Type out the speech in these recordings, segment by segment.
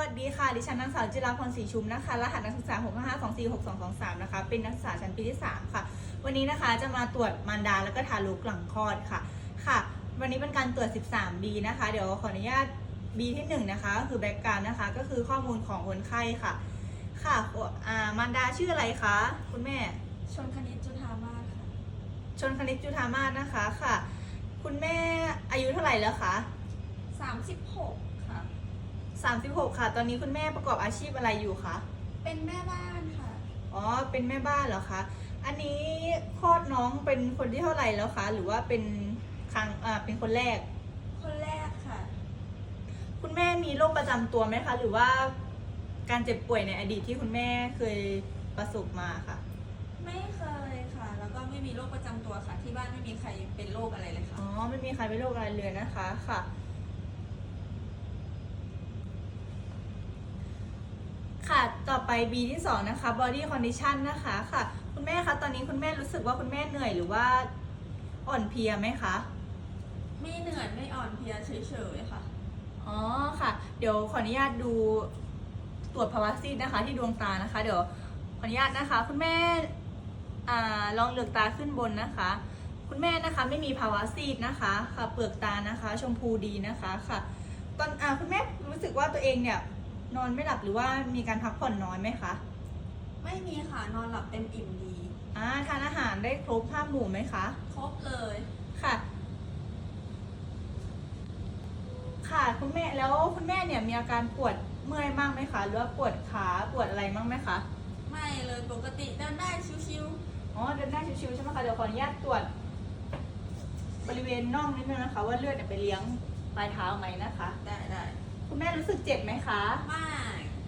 วัสดีค่ะ ดิฉันนางสาวจิราพรศรีชุมนะคะ รหัสนักศึกษา 6 5 2 4 6 2 2 3 นะคะ เป็นนักศึกษาชั้นปีที่ 3 ค่ะ วันนี้นะคะจะมาตรวจมารดาแล้วก็ทารกหลังคลอดค่ะ ค่ะ วันนี้เป็นการตรวจ 13B นะคะ เดี๋ยวขออนุญาต B ที่ 1 นะคะ ก็คือแบ็กการนะคะ ก็คือข้อมูลของคนไข้ค่ะ ค่ะอ่ามารดาชื่ออะไรคะ คุณแม่ ชนคณิตจุธามาศค่ะ ชนคณิตจุธามาศนะคะ ค่ะ คุณแม่อายุเท่าไหร่แล้วคะ36ค่ะ 36 ค่ะ ตอนนี้คุณแม่ประกอบอาชีพอะไรอยู่คะเป็นแม่บ้านค่ะ อ๋อ เป็นแม่บ้านเหรอคะ อันนี้คลอดน้องเป็นคนที่เท่าไหร่แล้วคะ หรือว่าเป็นครั้งอ่าเป็นคนแรก คนแรกค่ะ คุณแม่มีโรคประจำตัวไหมคะ หรือว่าการเจ็บป่วยในอดีตที่คุณแม่เคยประสบมาค่ะ ไม่เคยค่ะ แล้วก็ไม่มีโรคประจำตัวค่ะ ที่บ้านไม่มีใครเป็นโรคอะไรเลยค่ะ อ๋อ ไม่มีใครเป็นโรคอะไรเลยนะคะ ค่ะ ค่ะ ต่อไป B ที่สองนะคะ body condition นะคะค่ะ คุณแม่คะ ตอนนี้คุณแม่รู้สึกว่าคุณแม่เหนื่อยหรือว่าอ่อนเพลียไหมคะ ไม่เหนื่อยไม่อ่อนเพลียเฉยๆค่ะ อ๋อค่ะ เดี๋ยวขออนุญาตดูตรวจภาวะซีดนะคะ ที่ดวงตานะคะ เดี๋ยวขออนุญาตนะคะ คุณแม่อ่าลองเหลือกตาขึ้นบนนะคะ คุณแม่นะคะไม่มีภาวะซีดนะคะค่ะ เปลือกตานะคะ ชมพูดีนะคะค่ะ ตอนอ่าคุณแม่รู้สึกว่าตัวเองเนี่ย นอนไม่หลับหรือว่ามีการพักผ่อนน้อยไหมคะ ไม่มีค่ะนอนหลับเต็มอิ่มดีอ่าทานอาหารได้ครบห้าหมู่ไหมคะ ครบเลย ค่ะ ค่ะคุณแม่แล้วคุณแม่เนี่ยมีอาการปวดเมื่อยบ้างไหมคะ หรือว่าปวดขาปวดอะไรบ้างไหมคะ ไม่เลยปกติเดินได้ชิวอ๋อเดินได้ชิวๆใช่ไหมคะเดี๋ยวขออนุญาตตรวจบริเวณน่องนิดนึงนะคะ ว่าเลือดเนี่ยไปเลี้ยงปลายเท้าไหมนะคะๆได้ได้ คุณแม่รู้สึกเจ็บไหมคะ ไม่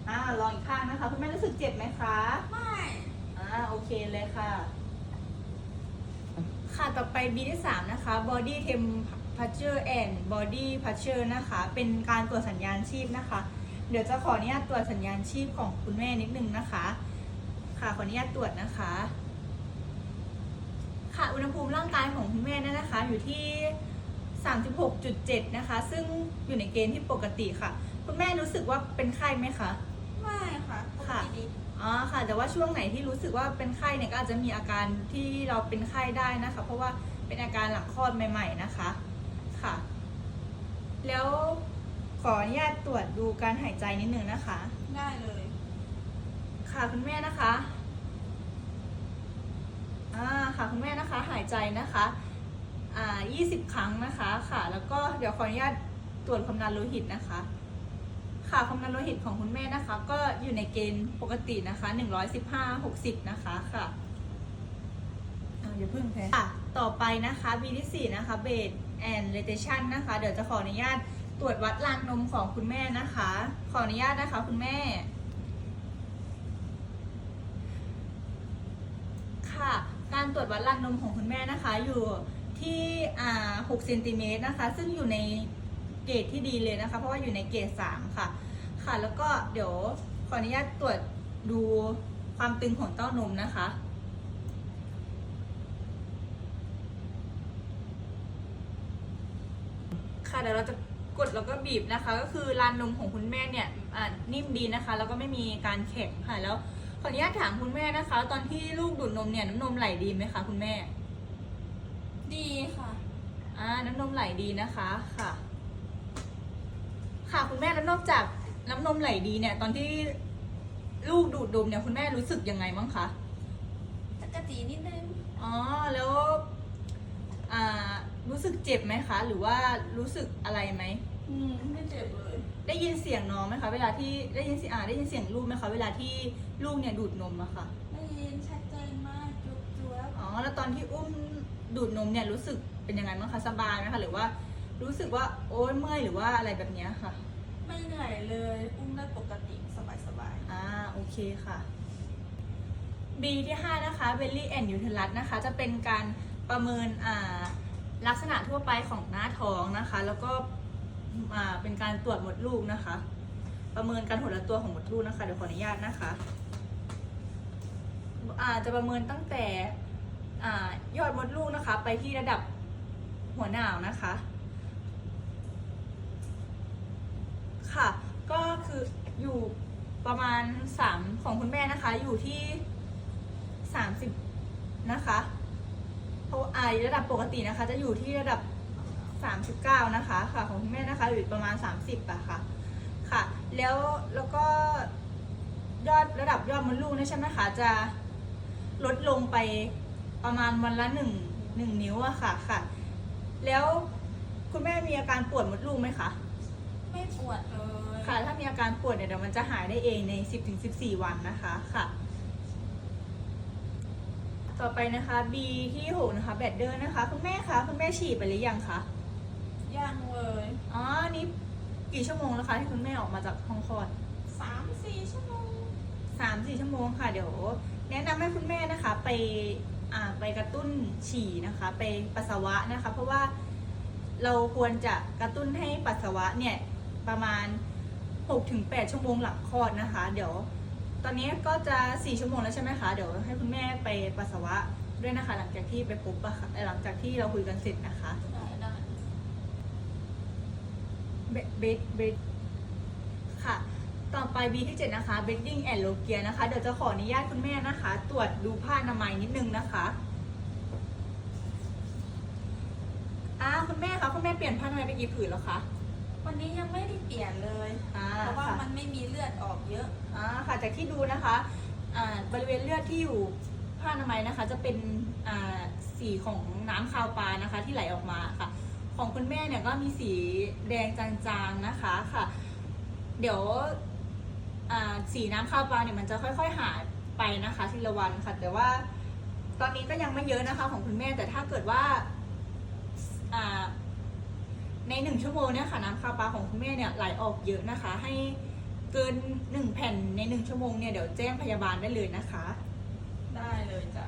อ่าลองอีกข้างนะคะ คุณแม่รู้สึกเจ็บไหมคะ ไม่อ่าโอเคเลยค่ะ ค่ะต่อไป B ที่ 3 นะคะ body temperature and body pressure นะคะ เป็นการตรวจสัญญาณชีพนะคะ เดี๋ยวจะขออนุญาตตรวจสัญญาณชีพของคุณแม่นิดนึงนะคะ ค่ะขออนุญาตตรวจนะคะ ค่ะอุณหภูมิร่างกายของคุณแม่นั่นนะคะ อยู่ที่ 36.7 นะคะ ซึ่งอยู่ในเกณฑ์ที่ปกติค่ะ คุณแม่รู้สึกว่าเป็นไข้ไหมคะ ไม่ค่ะปกค่ะติดีอ๋อค่ะ แต่ว่าช่วงไหนที่รู้สึกว่าเป็นไข้เนี่ยก็อาจจะมีอาการที่เราเป็นไข้ได้นะคะ เพราะว่าเป็นอาการหลังคลอดใหม่ ๆนะคะ ค่ะ แล้วขออนุญาตตรวจดูการหายใจนิดนึงนะคะ ได้เลย ค่ะคุณแม่นะคะ อ่าค่ะคุณแม่นะคะ หายใจนะคะอ่า 20 ครั้งนะคะค่ะ แล้วก็เดี๋ยวขออนุญาตตรวจความดันโลหิตนะคะ ค่ะความดันโลหิตของคุณแม่นะคะ ก็อยู่ในเกณฑ์ปกตินะคะ 115 60 นะคะค่ะออย่าเพิ่งแพ้ค่ะ ต่อไปนะคะ B ที่4นะคะ Base and Retention นะคะ เดี๋ยวจะขออนุญาตตรวจวัดรางนมของคุณแม่นะคะ ขออนุญาตนะคะคุณแม่ ค่ะ การตรวจวัดรางนมของคุณแม่นะคะ อยู่ ที่6เซนติเมตรนะคะ ซึ่งอยู่ในเกรดที่ดีเลยนะคะ เพราะว่าอยู่ในเกรด3ค่ะ ค่ะ แล้วก็เดี๋ยวขออนุญาตตรวจดูความตึงของเต้านมนะคะ ค่ะ เดี๋ยวเราจะกดแล้วก็บีบนะคะ ก็คือรานนมของคุณแม่เนี่ยนิ่มดีนะคะ แล้วก็ไม่มีการแข็งค่ะ แล้วขออนุญาตถามคุณแม่นะคะ ตอนที่ลูกดูดนมเนี่ยน้ำนมไหลดีไหมคะคุณแม่ ดีค่ะ อ่าน้ำนมไหลดีนะคะค่ะ ค่ะคุณแม่แล้วนอกจากน้ำนมไหลดีเนี่ย ตอนที่ลูกดูดนมเนี่ยคุณแม่รู้สึกยังไงบ้างคะปกตินิดนึงอ๋อแล้ว อ่า รู้สึกเจ็บไหมคะ หรือว่ารู้สึกอะไรไหมอืมไม่เจ็บเลย ได้ยินเสียงน้องไหมคะ เวลาที่ได้ยินเสียงอ่าได้ยินเสียงลูกไหมคะ เวลาที่ลูกเนี่ยดูดนมอะค่ะได้ยินชัดเจนมากจุ๊บจุ๊บอ๋อแล้วตอนที่อุ้ม ดูดนมเนี่ยรู้สึกเป็นยังไงบ้างคะสบายไหมคะหรือว่ารู้สึกว่าโอ๊ยเมื่อยหรือว่าอะไรแบบเนี้ยค่ะ ไม่เหนื่อยเลยอุ้มได้ปกติสบายสบายอ่าโอเคค่ะ B ที่ 5 นะคะ Belly and Uterus นะคะ จะเป็นการประเมินอ่าลักษณะทั่วไปของหน้าท้องนะคะ แล้วก็อ่าเป็นการตรวจมดลูกนะคะ ประเมินการหดละตัวของมดลูกนะคะเดี๋ยวขออนุญาตนะคะอ่าจะประเมินตั้งแต่ อยอดมดลูกนะคะ ไปที่ระดับหัวหนาวนะคะ ค่ะ ก็คืออยู่ประมาณสามของคุณแม่นะคะ อยู่ที่สามสิบนะคะเพราะไอระดับปกตินะคะ จะอยู่ที่ระดับสามสิบเก้านะคะ ค่ะของคุณแม่นะคะอยู่ประมาณสามสิบอะค่ะ ค่ะ แล้วแล้วก็ยอดระดับยอดมดลูกนี่ใช่ไหมคะจะลดลงไป ประมาณวันละหนึ่งหนึ่งนิ้วอะค่ะค่ะ แล้วคุณแม่มีอาการปวดมดลูกไหมคะ ไม่ปวดเลยค่ะ ถ้ามีอาการปวดเนี่ยเดี๋ยวมันจะหายได้เองใน 10-14 วันนะคะค่ะ ต่อไปนะคะ B ที่6นะคะแบดเดอร์นะคะ คุณแม่คะคุณแม่ฉีดไปหรือยังคะยังเลยอ๋อนี่กี่ชั่วโมงแล้วคะที่คุณแม่ออกมาจากห้องคลอดสามสี่ชั่วโมงสามสี่ชั่วโมงค่ะ เดี๋ยว แนะนำให้คุณแม่นะคะ ไปอ่า ไปกระตุ้นฉี่นะคะ ไปปัสสาวะนะคะ เพราะว่าเราควรจะกระตุ้นให้ปัสสาวะเนี่ยประมาณ 6-8 ชั่วโมงหลังคลอดนะคะ เดี๋ยวตอนนี้ก็จะ 4 ชั่วโมงแล้วใช่ไหมคะ เดี๋ยวให้คุณแม่ไปปัสสาวะด้วยนะคะ หลังจากที่ไปพบอะค่ะเอ่อหลังจากที่เราคุยกันเสร็จนะคะได้ได้เบเบดเบดค่ะ ต่อไป B ที่7นะคะ bedding and logia นะคะ เดี๋ยวจะขออนุญาตคุณแม่นะคะ ตรวจดูผ้าอนามัยนิดนึงนะคะอ่าคุณแม่คะคุณแม่เปลี่ยนผ้าอนามัยไปกี่ผืนแล้วคะวันนี้ยังไม่ได้เปลี่ยนเลย อ่าเพราะว่าค่ะมันไม่มีเลือดออกเยอะ อ่าค่ะจากที่ดูนะคะอ่าบริเวณเลือดที่อยู่ผ้าอนามัยนะคะ จะเป็นอ่าสีของน้ำคาวปลานะคะ ที่ไหลออกมาค่ะ ของคุณแม่เนี่ยก็มีสีแดงจางๆนะคะค่ะ เดี๋ยวอ่า สีน้ำคาวปลาเนี่ยมันจะค่อย ๆ หายไปนะคะทีละวันค่ะ แต่ว่าตอนนี้ก็ยังไม่เยอะนะคะของคุณแม่แต่ถ้าเกิดว่าอ่าในหนึ่งชั่วโมงเนี่ยค่ะน้ำคาวปลาของคุณแม่เนี่ยไหลออกเยอะนะคะ ให้เกินหนึ่งแผ่นในหนึ่งชั่วโมงเนี่ยเดี๋ยวแจ้งพยาบาลได้เลยนะคะ ได้เลยจ้ะ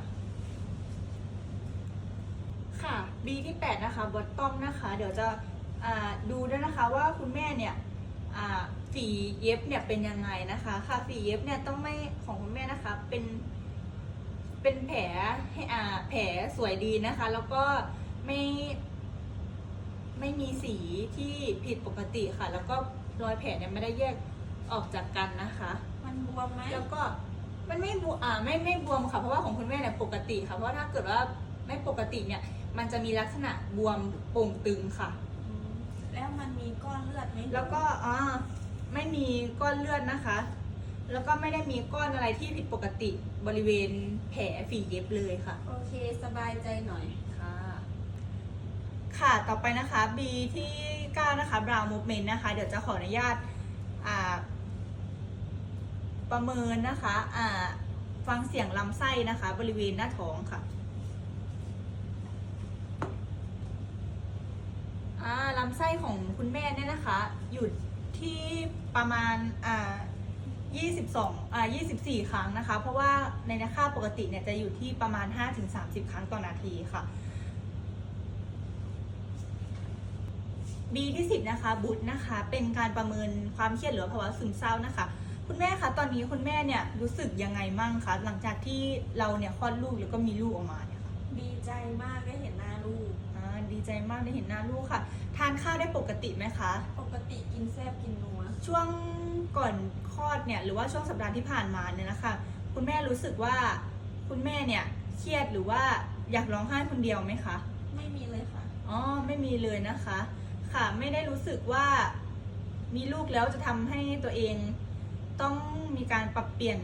ค่ะ B ที่ 8 นะคะบอตตอมนะคะ เดี๋ยวจะอ่าดูด้วยนะคะว่าคุณแม่เนี่ย อ่าฝีเย็บเนี่ยเป็นยังไงนะคะ ค่ะฝีเย็บเนี่ยต้องไม่ของคุณแม่นะคะ เป็นเป็นแผลให้อ่าแผลสวยดีนะคะ แล้วก็ไม่ไม่มีสีที่ผิดปกติค่ะ แล้วก็รอยแผลเนี่ยไม่ได้แยกออกจากกันนะคะ มันบวมไหมแล้วก็มันไม่บวอ่าไม่ไม่บวมค่ะ เพราะว่าของคุณแม่เนี่ยปกติค่ะ เพราะว่าถ้าเกิดว่าไม่ปกติเนี่ย มันจะมีลักษณะบวมโป่งตึงค่ะอืมแล้วมันมีก้อนเลือดไหมแล้วก็อ่า ไม่มีก้อนเลือดนะคะ แล้วก็ไม่ได้มีก้อนอะไรที่ผิดปกติบริเวณแผลฝีเย็บเลยค่ะ โอเค สบายใจหน่อย ค่ะ ค่ะ ต่อไปนะคะ B ที่9นะคะ Brown Movement นะคะ เดี๋ยวจะขออนุญาตอ่าประเมินนะคะอ่าฟังเสียงลำไส้นะคะ บริเวณหน้าท้องค่ะอ่าลำไส้ของคุณแม่เนี่ยนะคะ อยู่ที่ ประมาณอ่า22อ่า24 ครั้งนะคะ เพราะว่าในค่าปกติเนี่ยจะอยู่ที่ประมาณ 5-30 ครั้งต่อนาทีค่ะ B ที่10นะคะบุตรนะคะ เป็นการประเมินความเครียดหรือว่าภาวะซึมเศร้านะคะ คุณแม่คะตอนนี้คุณแม่เนี่ยรู้สึกยังไงมั่งคะหลังจากที่เราเนี่ยคลอดลูกแล้วก็มีลูกออกมาเนี่ยค่ะดีใจมากได้เห็นหน้าลูกอ่าดีใจมากได้เห็นหน้าลูกค่ะ ทานข้าวได้ปกติไหมคะ ปกติกินแซบกินนัว ช่วงก่อนคลอดเนี่ยหรือว่าช่วงสัปดาห์ที่ผ่านมาเนี่ยนะคะ คุณแม่รู้สึกว่าคุณแม่เนี่ยเครียดหรือว่าอยากร้องไห้คนเดียวไหมคะ ไม่มีเลยค่ะ อ๋อ ไม่มีเลยนะคะ ค่ะ ไม่ได้รู้สึกว่ามีลูกแล้วจะทำให้ตัวเองต้องมีการปรับเปลี่ยน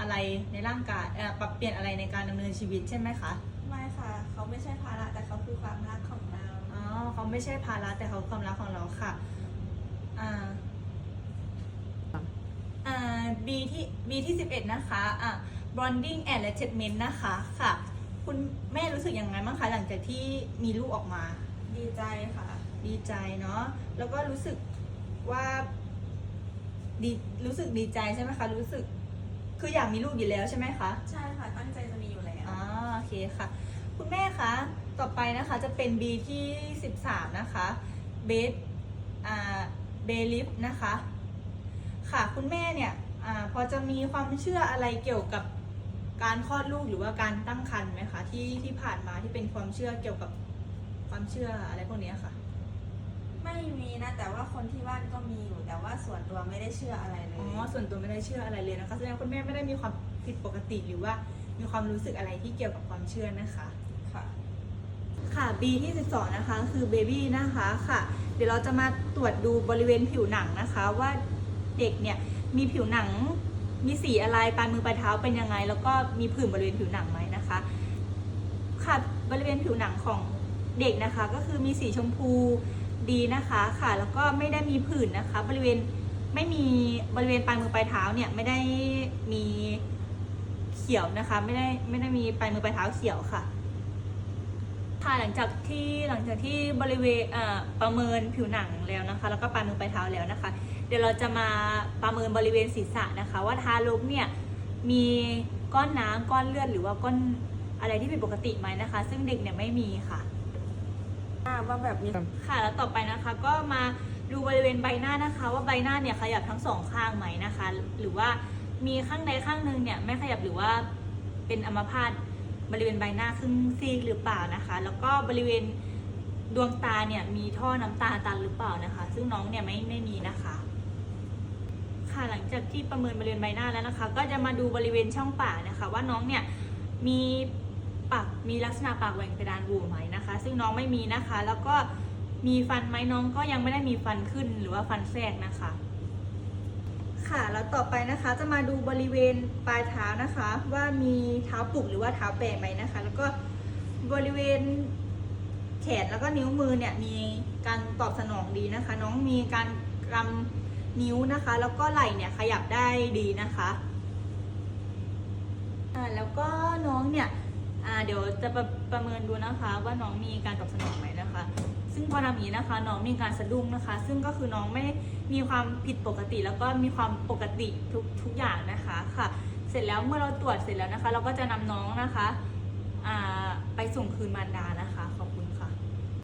อะไรในร่างกายเอ่อปรับเปลี่ยนอะไรในการดำเนินชีวิตใช่ไหมคะ ไม่ค่ะ เขาไม่ใช่ภาระแต่เขาคือความรักของเรา อ๋อ เขาไม่ใช่ภาระแต่เขาความรักของเราค่ะ อ่าอ่า B ที่ B ที่ 11 นะคะอ่า bonding and attachment นะคะค่ะ คุณแม่รู้สึกยังไงบ้างคะหลังจากที่มีลูกออกมา ดีใจค่ะ ดีใจเนาะแล้วก็รู้สึกว่าดีรู้สึกดีใจใช่ไหมคะรู้สึกคืออยากมีลูกอยู่แล้วใช่ไหมคะใช่ค่ะ ตั้งใจจะมีอยู่แล้วอ๋อโอเคค่ะ คุณแม่คะต่อไปนะคะจะเป็น B ที่ 13 นะคะเบสอ่าเบลิฟนะคะ ค่ะคุณแม่เนี่ย อาพอจะมีความเชื่ออะไรเกี่ยวกับการคลอดลูกหรือว่าการตั้งครรภ์ไหมคะที่ที่ผ่านมาที่เป็นความเชื่อเกี่ยวกับความเชื่ออะไรพวกเนี้ยค่ะ ไม่มีนะ แต่ว่าคนที่บ้านก็มีอยู่ แต่ว่าส่วนตัวไม่ได้เชื่ออะไรเลย อ๋อส่วนตัวไม่ได้เชื่ออะไรเลยนะคะแสดงว่าคุณแม่ไม่ได้มีความผิดปกติหรือว่ามีความรู้สึกอะไรที่เกี่ยวกับความเชื่อนะคะ ค่ะ ค่ะ B ที่12นะคะคือ Baby นะคะค่ะ เดี๋ยวเราจะมาตรวจดูบริเวณผิวหนังนะคะ ว่าเด็กเนี่ย มีผิวหนัง มีสีอะไรปลายมือปลายเท้าเป็นยังไง แล้วก็มีผื่นบริเวณผิวหนังไหมนะคะ ค่ะบริเวณผิวหนังของเด็กนะคะ ก็คือมีสีชมพูดีนะคะค่ะ แล้วก็ไม่ได้มีผื่นนะคะ บริเวณไม่มีบริเวณปลายมือปลายเท้าเนี่ยไม่ได้มีเขียวนะคะ ไม่ได้ไม่ได้มีปลายมือปลายเท้าเขียวค่ะ ค่ะหลังจากที่หลังจากที่บริเวณเอ่อประเมินผิวหนังแล้วนะคะ แล้วก็ปลายมือปลายเท้าแล้วนะคะ เดี๋ยวเราจะมาประเมินบริเวณศีรษะนะคะ ว่าทารกเนี่ยมีก้อนน้ำก้อนเลือดหรือว่าก้อนอะไรที่ผิดปกติไหมนะคะ ซึ่งเด็กเนี่ยไม่มีค่ะอ่าว่าแบบนี้ค่ะแล้วต่อไปนะคะ ก็มาดูบริเวณใบหน้านะคะ ว่าใบหน้าเนี่ยขยับทั้งสองข้างไหมนะคะ หรือว่ามีข้างใดข้างหนึ่งเนี่ยไม่ขยับหรือว่าเป็นอัมพาต บริเวณใบหน้าครึ่งซีกหรือเปล่านะคะ แล้วก็บริเวณดวงตาเนี่ยมีท่อน้ำตาตันหรือเปล่านะคะ ซึ่งน้องเนี่ยไม่ไม่มีนะคะ ค่ะหลังจากที่ประเมินบริเวณใบหน้าแล้วนะคะ ก็จะมาดูบริเวณช่องปากนะคะ ว่าน้องเนี่ยมีปากมีลักษณะปากแหว่งเพดานโหว่ไหมนะคะ ซึ่งน้องไม่มีนะคะ แล้วก็มีฟันไหมน้องก็ยังไม่ได้มีฟันขึ้นหรือว่าฟันแทรกนะคะ ค่ะ แล้วต่อไปนะคะจะมาดูบริเวณปลายเท้านะคะ ว่ามีเท้าปุกหรือว่าเท้าแปะไหมนะคะ แล้วก็บริเวณแขนแล้วก็นิ้วมือเนี่ยมีการตอบสนองดีนะคะ น้องมีการกำนิ้วนะคะ แล้วก็ไหล่เนี่ยขยับได้ดีนะคะอ่าแล้วก็น้องเนี่ยอ่าเดี๋ยวจะประประเมินดูนะคะ ว่าน้องมีการตอบสนองไหมนะคะ ซึ่งพอทำอย่างนี้นะคะน้องมีการสะดุ้งนะคะ ซึ่งก็คือน้องไม่มีความผิดปกติ แล้วก็มีความปกติทุกทุกอย่างนะคะค่ะ เสร็จแล้วเมื่อเราตรวจเสร็จแล้วนะคะ เราก็จะนำน้องนะคะอ่าไปส่งคืนมารดานะคะ